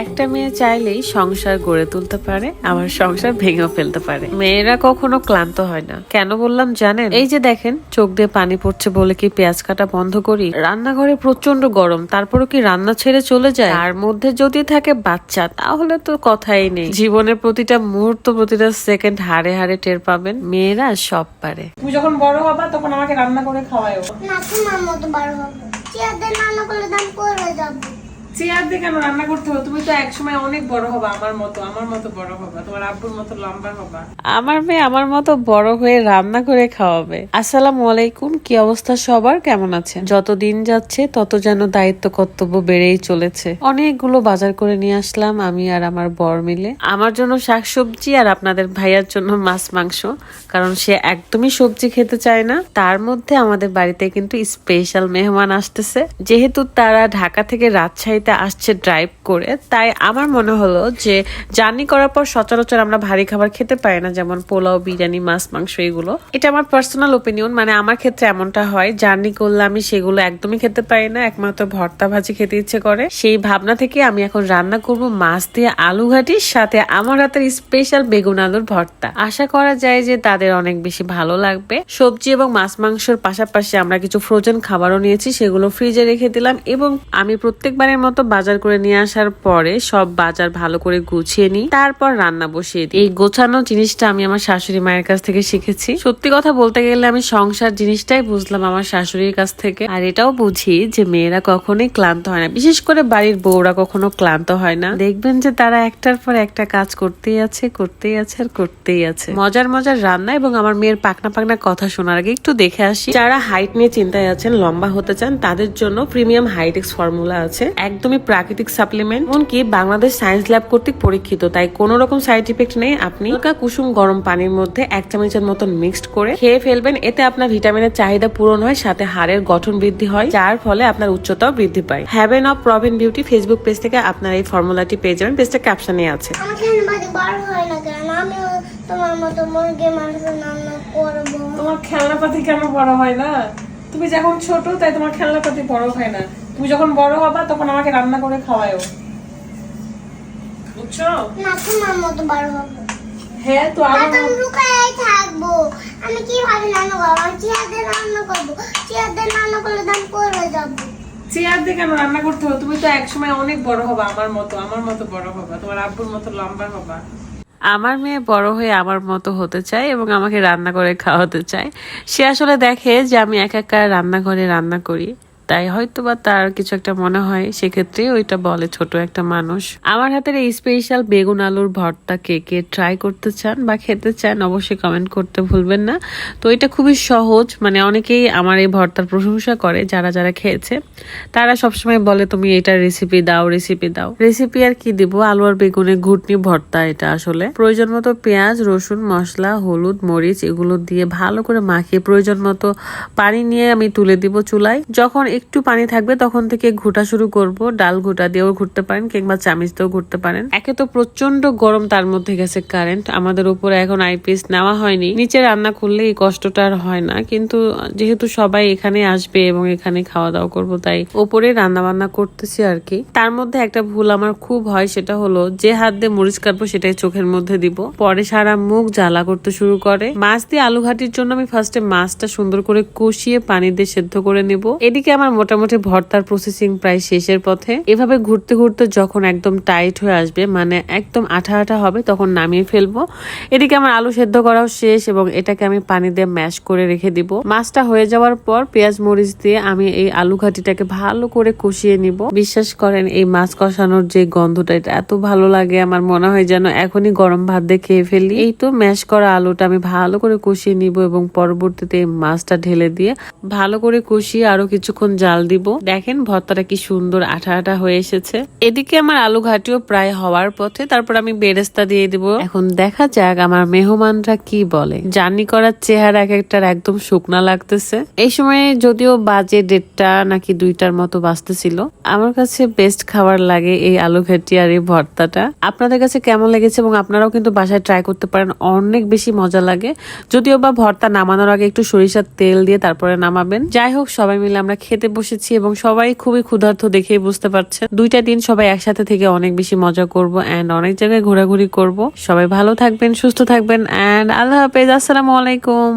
একটা মেয়ে চাইলেই সংসার গড়ে তুলতে পারে আবার সংসার ভেঙেও ফেলতে পারে। মেয়েরা কখনো ক্লান্ত হয় না। কেন বললাম জানেন? এই যে দেখেন চোখ দিয়ে পানি পড়ছে বলে কি পেঁয়াজ কাটা বন্ধ করি? রান্নাঘরে প্রচণ্ড গরম তারপরও কি রান্না ছেড়ে চলে যায়? তার মধ্যে যদি থাকে বাচ্চা তাহলে তো কথাই নেই। জীবনের প্রতিটা মুহূর্ত প্রতিটা সেকেন্ড হারে হারে টের পাবেন মেয়েরা সব পারে। তুমি যখন বড় হবা তখন আমাকে রান্না করে খাওয়াইও না তোমার মতো বার হবে। চেয়ারদের রান্না করলে দাম করে যাব? চেয়ার দিয়ে কেন রান্না করতে হবে? তুমি তো একসময় অনেক বড় হবা আমার মতো আমার মতো বড় হবা, তোমার আব্বুর মতো লম্বা হবা। আমার মেয়ে আমার মতো বড় হয়ে রান্না করে খাওয়াবে। আসসালামু আলাইকুম, কি অবস্থা সবার? কেমন আছেন? যত দিন যাচ্ছে, তত যেন দায়িত্ব কর্তব্য বেড়েই চলেছে। অনেকগুলো বাজার করে নিয়ে আসলাম, আমি আর আমার বর মিলে। আমার জন্য শাকসবজি আর আপনাদের ভাইয়ার জন্য মাছ মাংস, কারণ সে একদমই সবজি খেতে চায় না। তার মধ্যে আমাদের বাড়িতে কিন্তু স্পেশাল মেহমান আসতেছে। যেহেতু তারা ঢাকা থেকে রাজশাহীতে আসছে ড্রাইভ করে, তাই আমার মনে হলো যে জার্নি করার পর সচরাচর আমরা ভারী খাবার খেতে পারি না, যেমন পোলাও, বিরিয়ানি, মাছ, মাংস, এগুলো। এটা আমার পার্সোনাল ওপিনিয়ন মানে আমার ক্ষেত্রে এমনটা হয় জার্নি করলে আমি সেগুলো একদমই খেতে পারি না, একমাত্র ভর্তা ভাজি খেতে ইচ্ছে করে। সেই ভাবনা থেকে আমি এখন রান্না করব মাছ দিয়ে আলু ঘাটির সাথে আমার হাতের স্পেশাল বেগুন আলুর ভর্তা। আশা করা যায় যে তাদের অনেক বেশি ভালো লাগবে। সবজি এবং মাছ মাংসের পাশাপাশি আমরা কিছু ফ্রোজেন খাবারও নিয়েছি, সেগুলো ফ্রিজে রেখে দিলাম এবং আমি প্রত্যেকবারের মতো বাজার করে নিয়ে আসার পরে সব বাজার ভালো করে গুছিয়ে নিই, তারপর রান্না বসিয়ে দিই। এই গোছানো জিনিসটা আমি আমার শাশুড়ি মায়ের কাছ থেকে শিখেছি। সত্যি কথা বলতে গেলে আমি সংসার জিনিসটাই বুঝলাম আমার শাশুড়ির কাছ থেকে। আর এটাও বুঝি যে মেয়েরা কখনোই ক্লান্ত হয় না। বিশেষ করে বাড়ির বউরা কখনো ক্লান্ত হয় না। দেখবেন যে তারা একটার পর একটা কাজ করতেই আছে করতেই আছে, আর করতেই আছে। মজার মজার রান্না এবং আমার মেয়ের পাকনা পাকনা কথা শোনার আগে একটু দেখে আসি। যারা হাইট নিয়ে চিন্তায় আছেন, লম্বা হতে চান, তাদের জন্য প্রিমিয়াম হাইটেক্স ফর্মুলা আছে। একদমই প্রাকৃতিক সাপ্লিমেন্ট এমনকি বাংলাদেশ সায়েন্স ল্যাব কর্তৃক পরীক্ষিত। তাই কোনো রকম সাইড ইফেক্ট নেই আপনি হালকা কুসুম গরম পানির মধ্যে এক চামচের মতন মিক্সড করে খেয়ে ফেলবেন। এতে আপনার ভিটামিনের চাহিদা পূরণ হয় সাথে হাড়ের গঠন বৃদ্ধি হয় যার ফলে আপনার উচ্চতাও বৃদ্ধি পায়। Haven of Pravin beauty Facebook page থেকে আপনার এই ফর্মুলাটি পেয়ে যাবেন। পেজটা ক্যাপশনে আছে। হয় তোমার তোমার খেলনাপাতি কেন বড় হয় না? তুমি যখন ছোট তাই তোমার খেলনাপাতি বড় হয় না। তুমি যখন বড় হবা তখন আমাকে রান্না করে খাওয়াইও বুঝছ? না তোমার মতো বার হবে। হ্যাঁ তো আর আমার থাকব। আমি কীভাবে রান্না করব? আমি চেয়ারদের রান্না করব। চেয়ারদের রান্না করলে দাম করে যাব। চেয়ার দিয়ে কেন রান্না করতে হবে? তুমি তো একসময় অনেক বড় হবা আমার মতো আমার মতো বড় হবা তোমার আব্বুর মতো লম্বা হবা। আমার মেয়ে বড় হয়ে আমার মতো হতে চায় এবং আমাকে রান্না করে খাওয়াতে চায়। সে আসলে দেখে যে আমি এক একা রান্নাঘরে রান্না করি। তাই হয়তো বা তার কিছু একটা মনে হয়, সেক্ষেত্রে ওইটা বলে ছোট একটা মানুষ। আমার হাতের এই স্পেশাল বেগুন আলুর ভর্তা কে কে ট্রাই করতে চান বা খেতে চান, অবশ্যই কমেন্ট করতে ভুলবেন না। তো এটা খুবই সহজ মানে অনেকেই আমার এই ভর্তার প্রশংসা করে, যারা যারা খেয়েছে, তারা সবসময় বলে, তুমি এটার রেসিপি দাও রেসিপি দাও। রেসিপি আর কি দিব? আলু আর বেগুনের ঘুটনি ভর্তা এটা আসলে। প্রয়োজন মতো পেঁয়াজ, রসুন, মশলা, হলুদ, মরিচ, এগুলো দিয়ে ভালো করে মাখিয়ে, প্রয়োজন মতো পানি নিয়ে আমি তুলে দিব চুলায়। যখন একটু পানি থাকবে, তখন থেকে ঘুটা শুরু করব। ডাল ঘুটা দিয়েও ঘুরতে পারেন, কিংবা চামিচ দিয়েও ঘুরতে পারেন। একে তো প্রচণ্ড গরম তার মধ্যে গেছে কারেন্ট আমাদের উপরে এখন আইপিএস নেওয়া হয়নি। নিচে রান্না করলে এই কষ্টটা আর হয় না, কিন্তু যেহেতু সবাই এখানে আসবে এবং এখানে খাওয়া দাওয়া করব, তাই ওপরে রান্না বান্না করতেছি আর কি। তার মধ্যে একটা ভুল আমার খুব হয়, সেটা হলো যে হাত দিয়ে মরিচ কাটবো সেটাই চোখের মধ্যে দিব। পরে সারা মুখ জ্বালা করতে শুরু করে। মাছ দিয়ে আলু ঘাটির জন্য আমি ফার্স্টে মাছটা সুন্দর করে কষিয়ে পানি দিয়ে সেদ্ধ করে নেব। এদিকে আমার মোটামুটি ভর্তার প্রসেসিং প্রায় শেষের পথে। এভাবে ঘুরতে ঘুরতে যখন একদম টাইট হয়ে আসবে মানে একদম আঠা আঠা হবে, তখন নামিয়ে ফেলব। এদিকে আমার আলু সেদ্ধ করাও শেষ এবং এটাকে আমি পানি দিয়ে ম্যাশ করে রেখে দিব। মাছটা হয়ে যাওয়ার পর পেঁয়াজ মরিচ দিয়ে আমি এই আলু ঘাটিটাকে ভালো করে কষিয়ে নিব। বিশ্বাস করেন, এই মাছ কষানোর যে গন্ধটা, এটা এত ভালো লাগে, আমার মনে হয় যেন এখনই গরম ভাত দিয়ে খেয়ে ফেলি। এই তো ম্যাশ করা আলুটা আমি ভালো করে কষিয়ে নিব এবং পরবর্তীতে এই মাছটা ঢেলে দিয়ে ভালো করে কষিয়ে আরও কিছুক্ষণ জাল দিব। দেখেন ভর্তাটা কি সুন্দর আঠা আঠা হয়ে এসেছে। এদিকে আমার আলু ঘাটিও প্রায় হওয়ার পথে, তারপর আমি বেরেস্তা দিয়ে দিব। এখন দেখা যাক আমার মেহমানরা কি বলে। জার্নি করার চেহারা এক একটার একদম শুকনা লাগতেছে। এই সময় যদিও বাজে দেড়টা নাকি দুইটার মতো বাঁচতেছিল আমার কাছে বেস্ট খাবার লাগে এই আলু ঘাটি আর এই ভর্তাটা। আপনাদের কাছে কেমন লেগেছে এবং আপনারাও কিন্তু বাসায় ট্রাই করতে পারেন, অনেক বেশি মজা লাগে। যদিও বা ভর্তা নামানোর আগে একটু সরিষার তেল দিয়ে তারপরে নামাবেন। যাই হোক, সবাই মিলে আমরা খেতে খেতে বসেছি এবং সবাই খুবই ক্ষুধার্থ দেখেই বুঝতে পারছেন। দুইটা দিন সবাই একসাথে থেকে অনেক বেশি মজা করব অ্যান্ড অনেক জায়গায় ঘোরাঘুরি করব। সবাই ভালো থাকবেন, সুস্থ থাকবেন অ্যান্ড আল্লাহ হাফেজ, আসসালামু আলাইকুম।